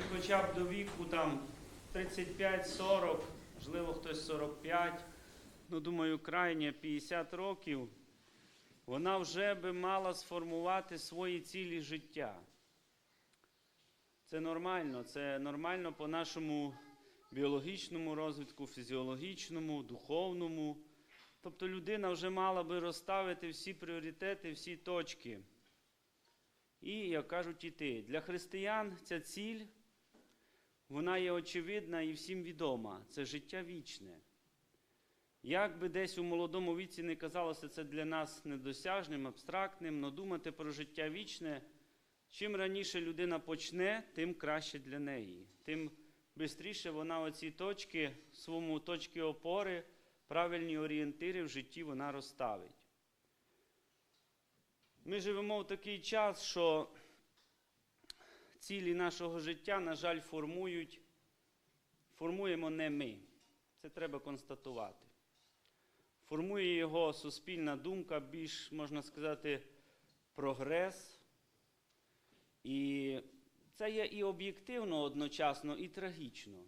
чи хоча б до віку там 35-40, можливо, хтось 45, ну думаю, крайнє 50 років, вона вже би мала сформувати свої цілі життя. Це нормально, це нормально по нашому біологічному розвитку, фізіологічному, духовному. Тобто людина вже мала би розставити всі пріоритети, всі точки. І, як кажуть, іти. Для християн ця ціль, вона є очевидна і всім відома. Це життя вічне. Як би десь у молодому віці не казалося це для нас недосяжним, абстрактним, але думати про життя вічне, чим раніше людина почне, тим краще для неї. Тим швидше вона оці точки, своєму точки опори, правильні орієнтири в житті вона розставить. Ми живемо в такий час, що цілі нашого життя, на жаль, формують, формуємо не ми. Це треба констатувати. Формує його суспільна думка, більш, можна сказати, прогрес. І це є і об'єктивно одночасно, і трагічно.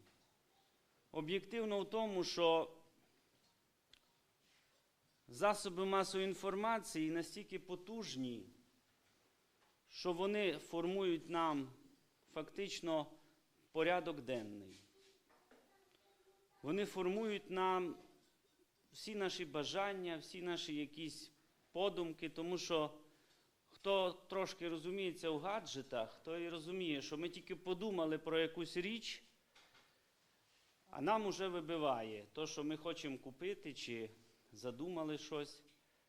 Об'єктивно в тому, що засоби масової інформації настільки потужні, що вони формують нам фактично порядок денний. Вони формують нам всі наші бажання, всі наші якісь подумки, тому що хто трошки розуміється в гаджетах, той розуміє, що ми тільки подумали про якусь річ, а нам уже вибиває то, що ми хочемо купити, чи задумали щось,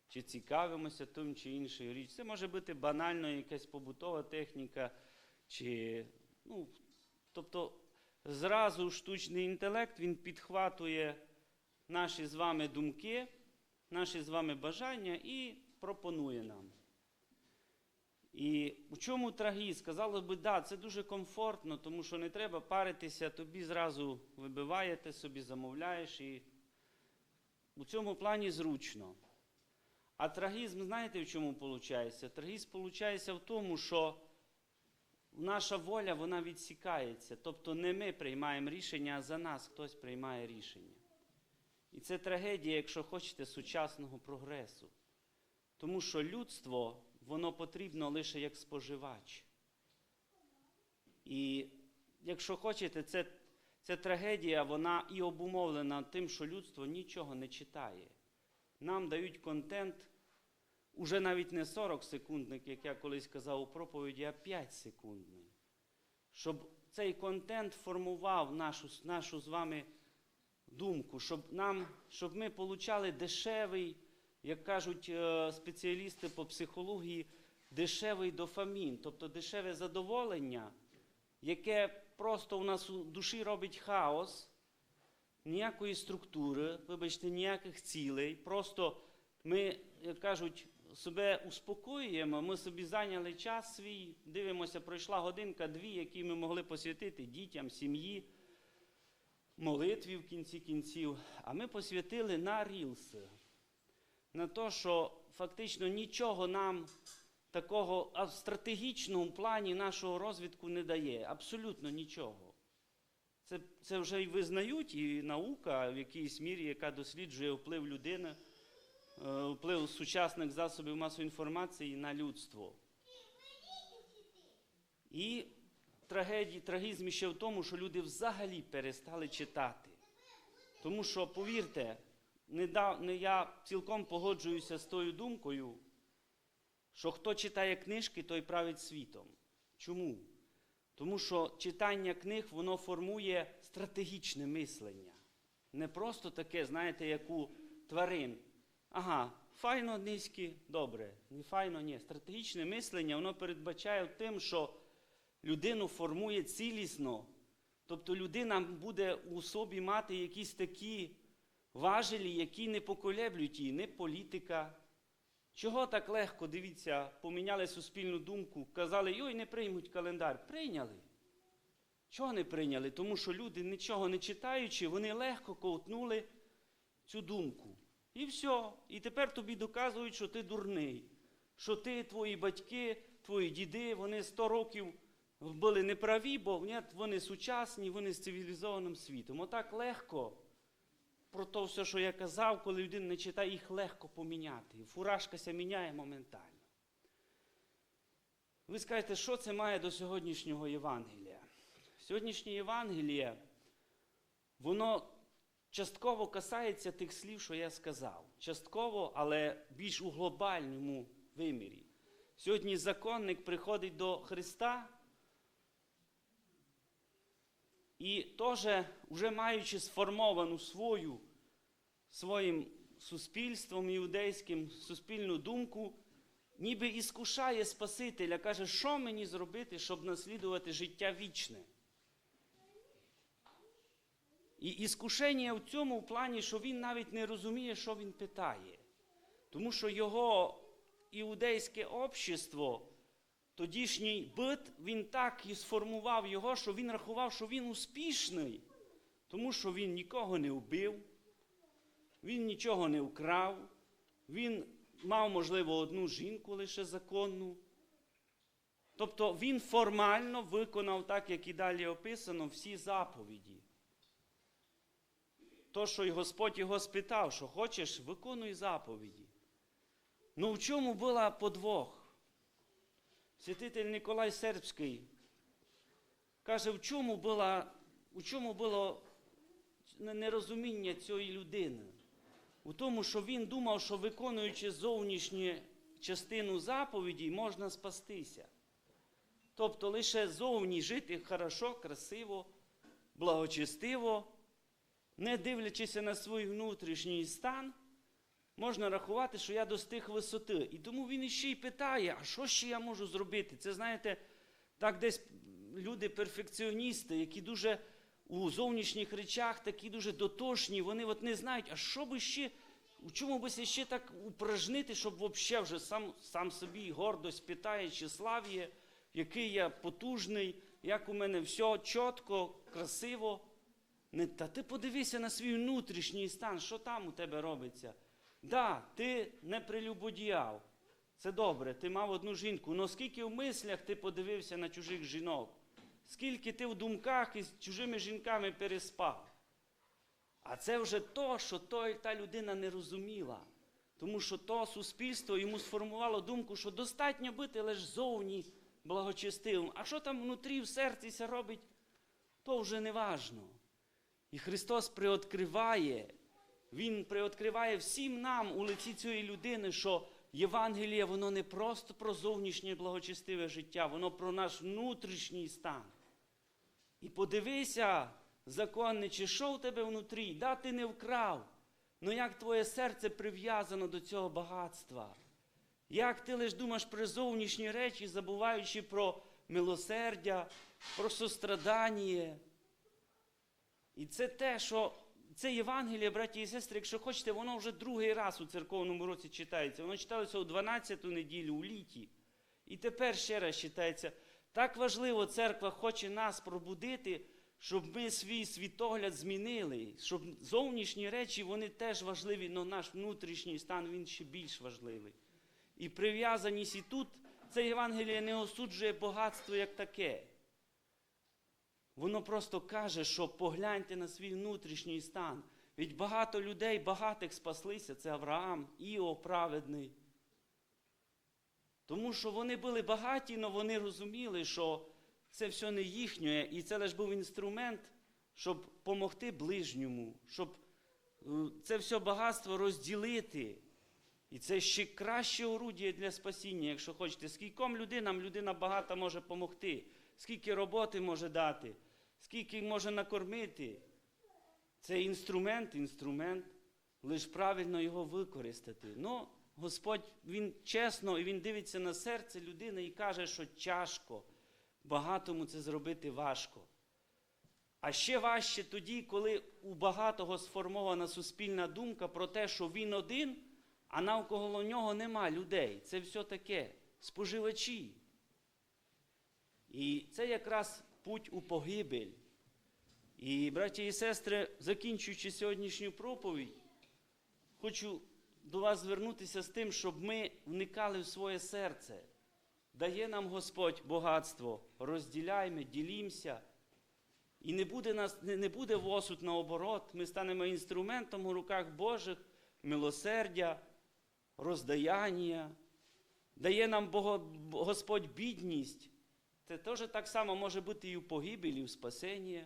чи цікавимося тим чи іншою річ. Це може бути банально якась побутова техніка, чи, ну, тобто зразу штучний інтелект він підхватує наші з вами думки, наші з вами бажання і пропонує нам. І у чому трагізм? Сказали би, да, це дуже комфортно, тому що не треба паритися, тобі зразу вибиваєте, собі замовляєш і у цьому плані зручно. А трагізм, знаєте, в чому виходить? Трагізм виходить в тому, що наша воля вона відсікається. Тобто не ми приймаємо рішення, а за нас хтось приймає рішення. І це трагедія, якщо хочете, сучасного прогресу. Тому що людство, воно потрібно лише як споживач. І якщо хочете, це, ця трагедія, вона і обумовлена тим, що людство нічого не читає. Нам дають контент уже навіть не 40 секундник, як я колись казав у проповіді, а 5 секундний. Щоб цей контент формував нашу, нашу з вами думку, щоб, нам, щоб ми получали дешевий, як кажуть е, спеціалісти по психології, дешевий дофамін, тобто дешеве задоволення, яке просто у нас у душі робить хаос, ніякої структури, вибачте, ніяких цілей. Просто ми, як кажуть, себе успокоюємо, ми собі зайняли час свій, дивимося, пройшла годинка, дві, які ми могли посвятити дітям, сім'ї молитві в кінці кінців, а ми посвятили на рілси, на те, що фактично нічого нам такого в стратегічному плані нашого розвитку не дає. Абсолютно нічого. Це, це вже і визнають, і наука в якійсь мірі, яка досліджує вплив людини, е, вплив сучасних засобів масової інформації на людство. І трагедії, трагізм ще в тому, що люди взагалі перестали читати. Тому що, повірте, не, да, не я цілком погоджуюся з тою думкою, що хто читає книжки, той править світом. Чому? Тому що читання книг воно формує стратегічне мислення. Не просто таке, знаєте, як у тварин. Ага, файно низькі, добре, не файно, ні. Стратегічне мислення воно передбачає тим, що людину формує цілісно. Тобто людина буде у собі мати якісь такі важелі, які не поколеблюють її, не політика. Чого так легко, дивіться, поміняли суспільну думку, казали, йой, не приймуть календар. Прийняли. Чого не прийняли? Тому що люди, нічого не читаючи, вони легко ковтнули цю думку. І все. І тепер тобі доказують, що ти дурний, що ти, твої батьки, твої діди, вони 100 років були неправі, бо ні, вони сучасні, вони з цивілізованим світом. Отак легко про те все, що я казав, коли людина не читає, їх легко поміняти. Фуражка ся міняє моментально. Ви скажете, що це має до сьогоднішнього Євангелія? Сьогоднішнє Євангеліє, воно частково касається тих слів, що я сказав. Частково, але більш у глобальному вимірі. Сьогодні законник приходить до Христа і теж, вже маючи сформовану свою, своїм суспільством іудейським суспільну думку, ніби іскушає Спасителя, каже, що мені зробити, щоб наслідувати життя вічне. І іскушення в цьому в плані, що він навіть не розуміє, що він питає. Тому що його іудейське общество, тодішній бит, він так і сформував його, що він рахував, що він успішний, тому що він нікого не вбив, він нічого не вкрав, він мав, можливо, одну жінку лише законну. Тобто він формально виконав, так як і далі описано, всі заповіді. То, що і Господь його спитав, що хочеш, виконуй заповіді. Ну в чому була подвох? Святитель Николай Сербський каже, в чому було, в чому було нерозуміння цієї людини? У тому, що він думав, що виконуючи зовнішню частину заповіді, можна спастися. Тобто лише зовні жити хорошо, красиво, благочестиво, не дивлячись на свій внутрішній стан, можна рахувати, що я достиг висоти. І тому він іще й питає, а що ще я можу зробити? Це, знаєте, так десь люди перфекціоністи, які дуже у зовнішніх речах такі дуже дотошні, вони от не знають, а що би ще, у чому би ще так упражнити, щоб взагалі вже сам, сам собі гордость питає, чи тщеслав'я, який я потужний, як у мене все чітко, красиво. Не, та ти подивися на свій внутрішній стан, що там у тебе робиться. Да, ти не прелюбодіяв. Це добре, ти мав одну жінку. але скільки в мислях ти подивився на чужих жінок, скільки ти в думках із чужими жінками переспав. А це вже то, що той, та людина не розуміла. Тому що то суспільство йому сформувало думку, що достатньо бути лише зовні благочестивим. А що там внутрі в серці робить, то вже не важно. І Христос приоткриває, Він приоткриває всім нам у лиці цієї людини, що Євангеліє, воно не просто про зовнішнє благочестиве життя, воно про наш внутрішній стан. І подивися, законниче, що в тебе внутрі, да ти не вкрав. Ну як твоє серце прив'язано до цього багатства? Як ти лиш думаєш про зовнішні речі, забуваючи про милосердя, про сострадання? І це те, що це Євангеліє, браті і сестри, якщо хочете, воно вже другий раз у церковному році читається. Воно читалося у 12-ту неділю у літі. І тепер ще раз читається. Так важливо, церква хоче нас пробудити, щоб ми свій світогляд змінили, щоб зовнішні речі вони теж важливі, але наш внутрішній стан він ще більш важливий. І прив'язаність і тут це Євангеліє не осуджує багатство як таке. Воно просто каже, що погляньте на свій внутрішній стан. Від багато людей, багатих спаслися, це Авраам, Іо праведний. Тому що вони були багаті, але вони розуміли, що це все не їхнє, і це лише був інструмент, щоб допомогти ближньому, щоб е, це все багатство розділити. І це ще краще орудіє для спасіння, якщо хочете. Скільком людинам людина багата може допомогти, скільки роботи може дати, скільки може накормити. Це інструмент, інструмент, лише правильно його використати. Ну, Господь, Він чесно і Він дивиться на серце людини і каже, що тяжко, багатому це зробити важко. А ще важче тоді, коли у багатого сформована суспільна думка про те, що він один, а навколо нього нема людей. Це все таке споживачі. І це якраз путь у погибель. І, браті і сестри, закінчуючи сьогоднішню проповідь, хочу до вас звернутися з тим, щоб ми вникали в своє серце. Дає нам Господь багатство, розділяймо, ділімося. І не буде, нас, не, буде в осуд наоборот. Ми станемо інструментом у руках Божих, милосердя, роздаяння. Дає нам Господь бідність. Це теж так само може бути і в погибелі, і в спасенні.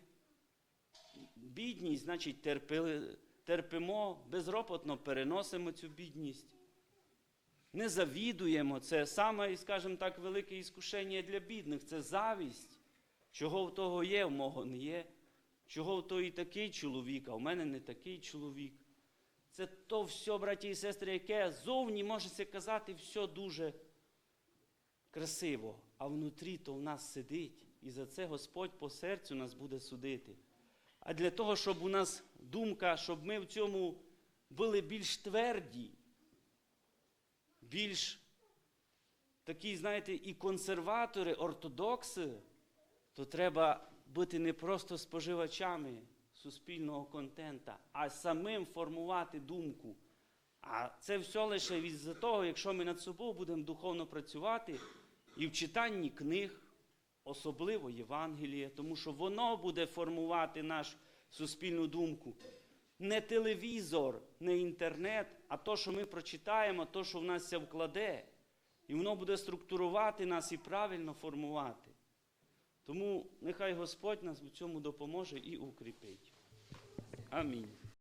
Бідність, значить, терпи, терпимо, безропотно переносимо цю бідність. Не завідуємо. Це саме, скажімо так, велике іскушення для бідних це завість. Чого в того є, в мого не є. Чого в того і такий чоловік, а в мене не такий чоловік. Це то все, браті і сестри, яке зовні можеться казати все дуже красиво, а внутрі то в нас сидить. І за це Господь по серцю нас буде судити. А для того, щоб у нас думка, щоб ми в цьому були більш тверді, більш такі, знаєте, і консерватори, ортодокси, то треба бути не просто споживачами суспільного контента, а самим формувати думку. А це все лише із-за того, якщо ми над собою будемо духовно працювати і в читанні книг, особливо Євангелія, тому що воно буде формувати нашу суспільну думку. Не телевізор, не інтернет, а то, що ми прочитаємо, то, що в нас це вкладе. І воно буде структурувати нас і правильно формувати. Тому нехай Господь нас у цьому допоможе і укріпить. Амінь.